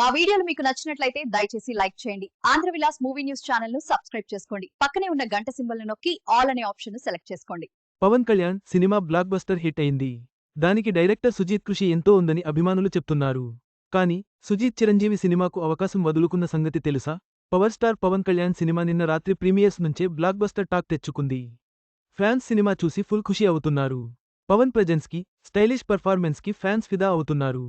మా వీడియోలు మీకు నచ్చినట్లయితే దయచేసి లైక్ చేయండి. ఆంధ్ర విలాస్ మూవీ న్యూస్ ఛానల్ను సబ్స్క్రైబ్ చేసుకోండి. పక్కనే ఉన్న గంట సింబల్ నొక్కి ఆల్ అనే ఆప్షన్ను సెలెక్ట్ చేసుకోండి. Pawan Kalyan cinema blockbuster hit అయింది. దానికి డైరెక్టర్ సుజీత్ కృషి ఎంతో ఉందని అభిమానులు చెప్తున్నారు. కానీ సుజీత్ చిరంజీవి సినిమాకు అవకాశం వదులుకున్న సంగతి తెలుసా? Power star Pawan Kalyan cinema నిన్న రాత్రి ప్రీమియర్స్ నుంచే బ్లాక్ బస్టర్ టాక్ తెచ్చుకుంది. ఫ్యాన్స్ సినిమా చూసి ఫుల్ ఖుషి అవుతున్నారు. పవన్ ప్రజెన్స్కి స్టైలిష్ పర్ఫార్మెన్స్కి ఫ్యాన్స్ ఫిదా అవుతున్నారు.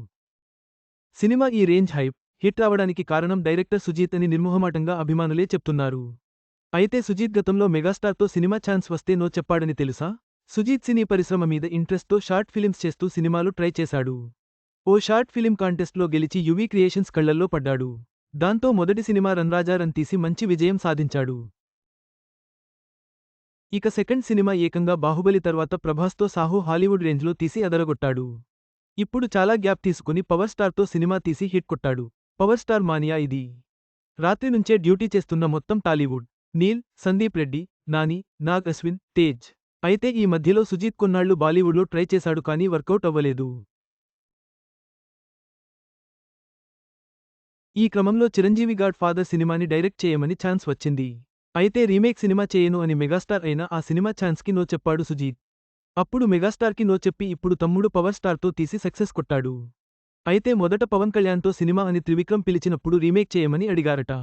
సినిమా ఈ రేంజ్ హైప్ హిట్ అవడానికి కారణం డైరెక్టర్ సుజీత్ అని నిర్మోహమాటంగా అభిమానులే చెప్తున్నారు. అయితే సుజీత్ గతంలో మెగాస్టార్తో సినిమా ఛాన్స్ వస్తే నో చెప్పాడని తెలుసా? సుజీత్ సినీ పరిశ్రమ మీద ఇంట్రెస్ట్తో షార్ట్ ఫిలిమ్స్ చేస్తూ సినిమాలు ట్రై చేశాడు. ఓ షార్ట్ ఫిలిం కాంటెస్ట్లో గెలిచి యువీ క్రియేషన్స్ కళ్ళల్లో పడ్డాడు. దాంతో మొదటి సినిమా రన్రాజా రన్ తీసి మంచి విజయం సాధించాడు. ఇక సెకండ్ సినిమా ఏకంగా బాహుబలి తర్వాత ప్రభాస్తో సాహు హాలీవుడ్ రేంజ్లో తీసి అదరగొట్టాడు. ఇప్పుడు చాలా గ్యాప్ తీసుకుని పవర్ స్టార్తో సినిమా తీసి హిట్ కొట్టాడు. పవర్ స్టార్ మానియా ఇది. రాత్రి నుంచే డ్యూటీ చేస్తున్న మొత్తం టాలీవుడ్. నీల్ సందీప్ రెడ్డి నాని నాగ్ అశ్విన్ తేజ్. అయితే ఈ మధ్యలో సుజీత్ కొన్నాళ్ళు బాలీవుడ్లో ట్రై చేశాడు కానీ వర్కౌట్ అవ్వలేదు. ఈ క్రమంలో చిరంజీవి గాడ్ ఫాదర్ సినిమాని డైరెక్ట్ చేయమని ఛాన్స్ వచ్చింది. అయితే రీమేక్ సినిమా చేయను అని మెగాస్టార్ అయిన ఆ సినిమా ఛాన్స్కి నో చెప్పాడు సుజీత్. అప్పుడు మెగాస్టార్కి నో చెప్పి ఇప్పుడు తమ్ముడు పవర్ స్టార్తో తీసి సక్సెస్ కొట్టాడు. అయితే మొదట పవన్ కళ్యాణ్తో సినిమా అని త్రివిక్రమ్ పిలిచినప్పుడు రీమేక్ చేయమని అడిగారట.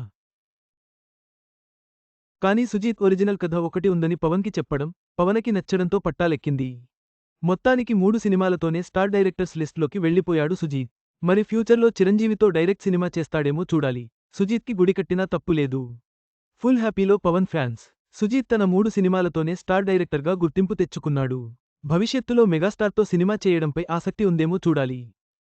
కానీ సుజీత్ ఒరిజినల్ కథ ఒకటి ఉందని పవన్కి చెప్పడం పవనకి నచ్చడంతో పట్టాలెక్కింది. మొత్తానికి మూడు సినిమాలతోనే స్టార్ డైరెక్టర్స్ లిస్ట్లోకి వెళ్ళిపోయాడు సుజీత్. మరి ఫ్యూచర్లో చిరంజీవితో డైరెక్ట్ సినిమా చేస్తాడేమో చూడాలి. సుజీత్కి గుడి కట్టినా తప్పులేదు ఫుల్ హ్యాపీలో పవన్ ఫ్యాన్స్. సుజీత్ తన మూడు సినిమాలతోనే స్టార్ డైరెక్టర్గా గుర్తింపు తెచ్చుకున్నాడు. భవిష్యత్తులో మెగాస్టార్తో సినిమా చేయడంపై ఆసక్తి ఉందేమో చూడాలి.